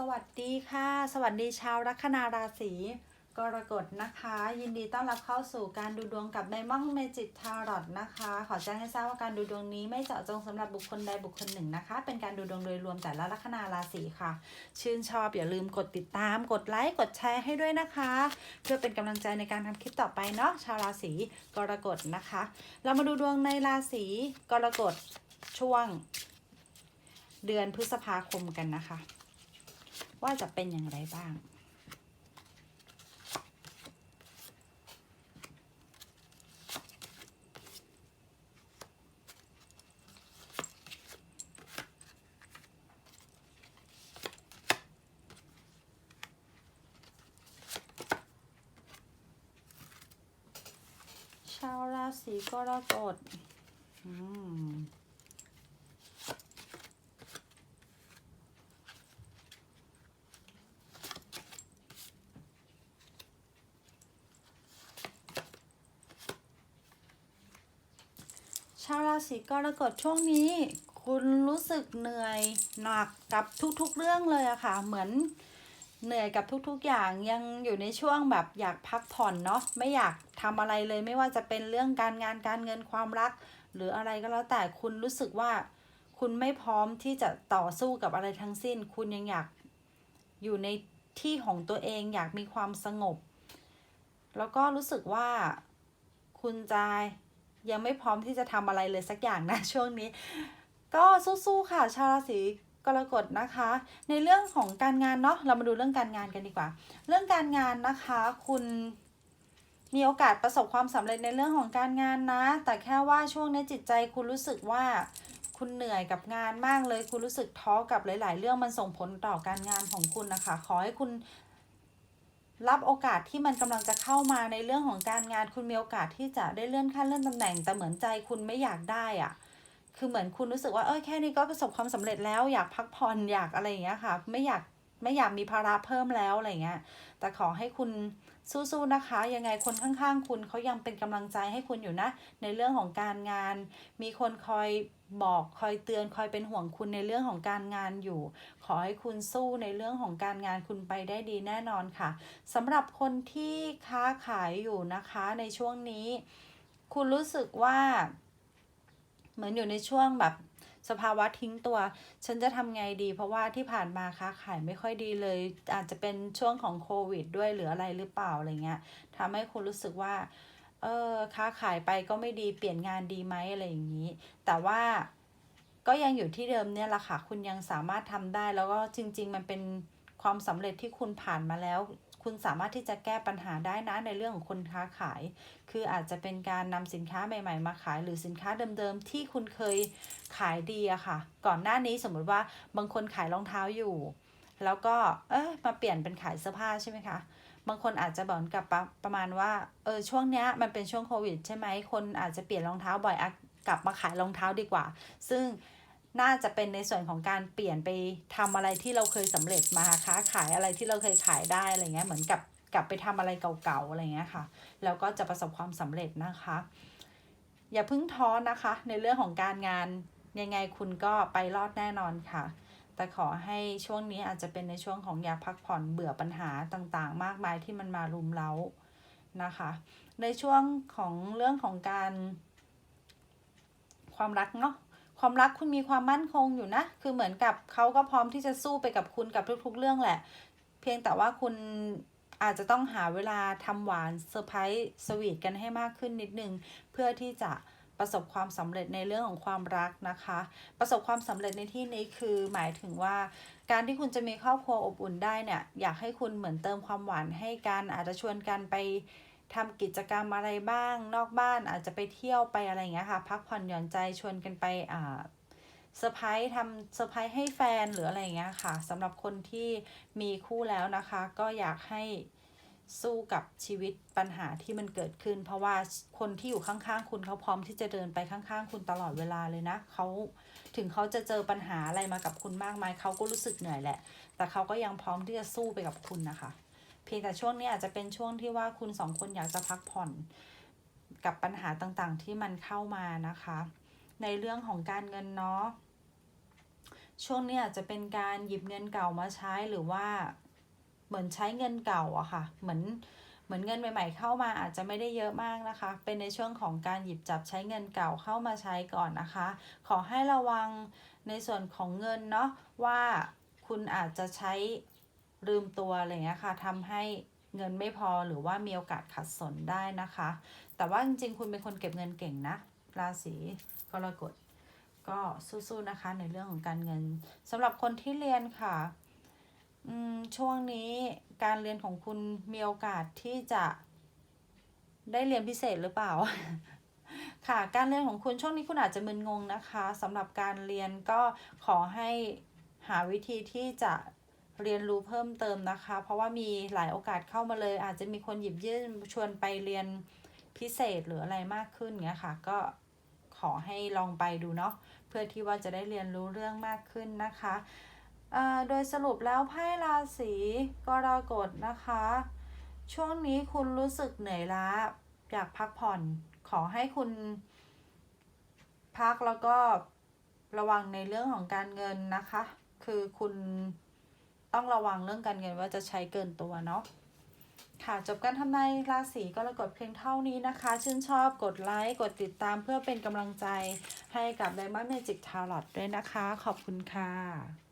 สวัสดีค่ะ สวัสดีชาวลัคนาราศีกรกฎนะคะ ยินดีต้อนรับเข้าสู่การดูดวงกับในม่องเมจิกทารอตนะคะ ขอแจ้งให้ทราบว่าการดูดวงนี้ไม่เจาะจงสำหรับบุคคลใดบุคคลหนึ่งนะคะ เป็นการดูดวงโดยรวมแต่ละลัคนาราศีค่ะ ชื่นชอบอย่าลืมกดติดตาม กดไลค์ กดแชร์ให้ด้วยนะคะ เพื่อเป็นกำลังใจในการทำคลิปต่อไปเนาะชาวราศีกรกฎนะคะ เรามาดูดวงในราศีกรกฎช่วง เดือนพฤษภาคมกันนะคะ ว่าจะเป็นอย่างไรบ้าง ชาวราศีกรกฎอืม ชาวราศีกรกฎช่วงนี้ คุณรู้สึกเหนื่อยหนักกับทุกๆเรื่องเลยอะค่ะ เหมือนเหนื่อยกับทุกๆอย่างยังอยู่ในช่วงแบบอยากพักผ่อนเนาะไม่อยากทำอะไรเลยไม่ว่าจะเป็นเรื่องการงานการเงินความรัก หรืออะไรก็แล้วแต่คุณรู้สึกว่า คุณไม่พร้อมที่จะต่อสู้กับอะไรทั้งสิ้น คุณยังอยากอยู่ในที่ของตัวเองอยากมีความสงบ แล้วก็รู้สึกว่าคุณจะ ยังไม่พร้อมที่จะทำอะไรเลยสักอย่างนะช่วงนี้ ก็สู้ๆค่ะ ชาวราศีกรกฎนะคะ ในเรื่องของการงานเนาะเรามาดูเรื่องการงานกันดีกว่า เรื่องการงานนะคะ คุณมีโอกาสประสบความสำเร็จในเรื่องของการงานนะ แต่แค่ว่าช่วงนี้จิตใจคุณรู้สึกว่าคุณเหนื่อยกับงานมากเลย คุณรู้สึกท้อกับหลาย ๆ เรื่องมันส่งผลต่อการงานของคุณนะคะ ขอให้คุณ รับโอกาสที่มันกำลังจะเข้ามาในเรื่องของการงานคุณมีโอกาสที่จะได้เลื่อนขั้นเลื่อนตำแหน่ง แต่เหมือนใจคุณไม่อยากได้อะคือเหมือนคุณรู้สึกว่าเออแค่นี้ก็ประสบความสำเร็จแล้วอยากพักผ่อนอยากอะไรอย่างเงี้ยค่ะ ไม่อยาก ไม่อยากมีภาระเพิ่มแล้วอะไรเงี้ย แต่ขอให้คุณสู้ๆนะคะ ยังไงคนข้างๆ คุณเขายังเป็นกำลังใจให้คุณอยู่นะ ในเรื่องของการงาน มีคนคอยบอกคอยเตือนคอยเป็นห่วงคุณในเรื่องของการงานอยู่ ขอให้คุณสู้ในเรื่องของการงานคุณไปได้ดีแน่นอนค่ะสำหรับคนที่ค้าขายอยู่นะคะในช่วงนี้ คุณรู้สึกว่า เหมือนอยู่ในช่วงแบบ สภาวะทิ้งตัว ฉันจะทำไงดี เพราะว่าที่ผ่านมาค้าขายไม่ค่อยดีเลย อาจจะเป็นช่วงของโควิด ด้วยหรืออะไรหรือเปล่าอะไรเงี้ยทำให้คุณรู้สึกว่า เออค้าขายไปก็ไม่ดีเปลี่ยนงานดีไหมอะไรอย่างนี้ แต่ว่าก็ยังอยู่ที่เดิมเนี่ยแหละค่ะ คุณยังสามารถทำได้แล้วก็จริง ๆ มันเป็นความสำเร็จที่คุณผ่านมาแล้ว คุณสามารถที่จะแก้ปัญหาได้นะในเรื่องของคนค้าขาย คืออาจจะเป็นการนำสินค้าใหม่ ๆ มาขาย หรือสินค้าเดิมๆที่คุณเคยขายดีอะค่ะ ก่อนหน้านี้สมมุติว่าบางคนขายรองเท้าอยู่ แล้วก็เออมาเปลี่ยนเป็นขายเสื้อผ้าใช่ไหมคะบางคนอาจจะบอกกับประประมาณว่าเออช่วงเนี้ยมันเป็นช่วงโควิดใช่ไหมคนอาจจะเปลี่ยนรองเท้าบ่อยอกลับมาขายรองเท้าดีกว่า ซึ่ง น่าจะเป็นในส่วนของการเปลี่ยนไปทำอะไรที่เราเคยสำเร็จมาค้าขายอะไรที่เราเคยขายได้อะไรเงี้ยเหมือนกับกลับไปทำอะไรเก่าๆอะไรเงี้ยค่ะ แล้วก็จะประสบความสำเร็จนะคะ อย่าเพิ่งท้อนะคะ ในเรื่องของการงานยังไงคุณก็ไปรอดแน่นอนค่ะ แต่ขอให้ช่วงนี้อาจจะเป็นในช่วงของอยากพักผ่อนเบื่อปัญหาต่างๆ มากมายที่มันมารุมเร้านะคะ ในช่วงของเรื่องของการความรักเนาะ ความรักคุณมีความมั่นคงอยู่นะ คือเหมือนกับเขาก็พร้อมที่จะสู้ไปกับคุณกับทุก ๆ เรื่องแหละ เพียงแต่ว่าคุณอาจจะต้องหาเวลาทำหวานเซอร์ไพรส์สวีทกันให้มากขึ้นนิดนึง เพื่อที่จะประสบความสำเร็จในเรื่องของความรักนะคะ ประสบความสำเร็จในที่นี้คือหมายถึงว่า การที่คุณจะมีครอบครัวอบอุ่นได้เนี่ย อยากให้คุณเหมือนเติมความหวานให้กันอาจจะชวนกันไป ทำกิจกรรมอะไรบ้าง นอกบ้านอาจจะไปเที่ยวไปอะไรเงี้ยค่ะ พักผ่อนหย่อนใจชวนกันไปอ่าเซอร์ไพรส์ทำเซอร์ไพรส์ให้แฟนหรืออะไรเงี้ยค่ะสำหรับคนที่มีคู่แล้วนะคะ ก็อยากให้สู้กับชีวิตปัญหาที่มันเกิดขึ้น เพราะว่าคนที่อยู่ข้างๆ คุณเขาพร้อมที่จะเดินไปข้างๆ คุณตลอดเวลาเลยนะเขาถึงเขาจะเจอปัญหาอะไรมากับคุณมากมายเขาก็รู้สึกเหนื่อยแหละ แต่เขาก็ยังพร้อมที่จะสู้ไปกับคุณนะคะ เพียงแต่ช่วงนี้อาจจะเป็นช่วงที่ว่าคุณสองคนอยากจะพักผ่อนกับปัญหาต่างๆ ที่มันเข้ามานะคะ ในเรื่องของการเงินเนาะช่วงนี้อาจจะเป็นการหยิบเงินเก่ามาใช้หรือว่าเหมือนใช้เงินเก่าอะค่ะ เหมือนเหมือนเงินใหม่ ๆ เข้ามาอาจจะไม่ได้เยอะมากนะคะ เป็นในช่วงของการหยิบจับใช้เงินเก่าเข้ามาใช้ก่อนนะคะ ขอให้ระวังในส่วนของเงินเนาะว่าคุณอาจจะใช้ ลืมตัวอะไรเงี้ยค่ะทำให้เงินไม่พอหรือว่ามีโอกาสขัดสนได้นะคะ แต่ว่าจริงๆ คุณเป็นคนเก็บเงินเก่งนะ ราศีกรกฎก็สู้ๆนะคะในเรื่องของการเงินสำหรับคนที่เรียนค่ะช่วงนี้การเรียนของคุณมีโอกาสที่จะได้เรียนพิเศษหรือเปล่า ค่ะ การเรียนของคุณช่วงนี้คุณอาจจะมึนงงนะคะสำหรับการเรียนก็ขอให้หาวิธีที่จะ เรียนรู้เพิ่มเติมนะคะ เพราะว่ามีหลายโอกาสเข้ามาเลย อาจจะมีคนหยิบยื่นชวนไปเรียนพิเศษหรืออะไรมากขึ้นเงี้ยค่ะ ก็ขอให้ลองไปดูเนาะเพื่อที่ว่าจะได้เรียนรู้เรื่องมากขึ้นนะคะอ่าโดยสรุปแล้วไพ่ราศีกรกฎนะคะ ช่วงนี้คุณรู้สึกเหนื่อยล้าอยากพักผ่อน ขอให้คุณพักแล้วก็ระวังในเรื่องของการเงินนะคะ คือคุณ ต้องระวังเรื่องการเงินว่าจะใช้เกินตัวเนาะค่ะจบการทำนายราศีกรกฎเพียงเท่านี้นะคะ ชื่นชอบกดไลค์ กดติดตามเพื่อเป็นกำลังใจให้กับ Diamond Magic Tarot ด้วยนะคะ ขอบคุณค่ะ